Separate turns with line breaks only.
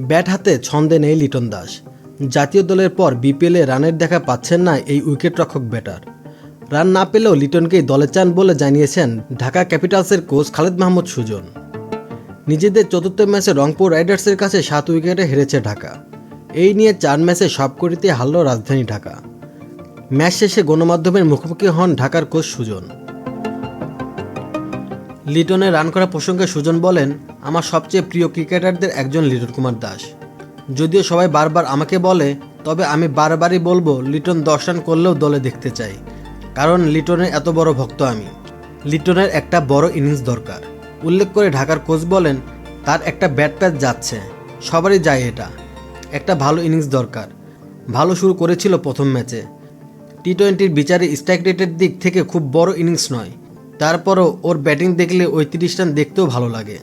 Bat হাতে ছন্দে নেই লিটন দাস। জাতীয় দলের পর বিপিএলে রানের দেখা পাচ্ছেন না এই উইকেট রক্ষক ব্যাটার। রান না পেলেও লিটনকেই দলে চান বলে জানিয়েছেন ঢাকা ক্যাপিটালসের কোচ খালেদ মাহমুদ সুজন। নিজেদের চতুর্থ ম্যাচে রংপুর রাইডার্সের কাছে সাত উইকেটে হেরেছে ঢাকা। এই নিয়ে চার ম্যাচে সবকটিতে হারল রাজধানী ঢাকা। ম্যাচ শেষে গণমাধ্যমের মুখোমুখি হন ঢাকার কোচ সুজন। লিটনে রান করা প্রসঙ্গে সুজন বলেন, আমার সবচেয়ে প্রিয় ক্রিকেটারদের একজন লিটন কুমার দাস। যদিও সবাই বারবার আমাকে বলে, তবে আমি বারবারই বলব, লিটন দশ রান করলেও দলে দেখতে চাই। কারণ লিটনের এত বড় ভক্ত আমি। লিটনের একটা বড় ইনিংস দরকার। উল্লেখ করে ঢাকার কোচ বলেন, তার একটা ব্যাট প্যাচ যাচ্ছে। সবারই যায় এটা। একটা ভালো ইনিংস দরকার। ভালো শুরু করেছিল প্রথম ম্যাচে। টি টোয়েন্টির বিচারে স্ট্রাইক রেটের দিক থেকে খুব বড় ইনিংস নয়। তারপরও ওর ব্যাটিং দেখলে ওই তিরিশ রান দেখতেও ভালো লাগে।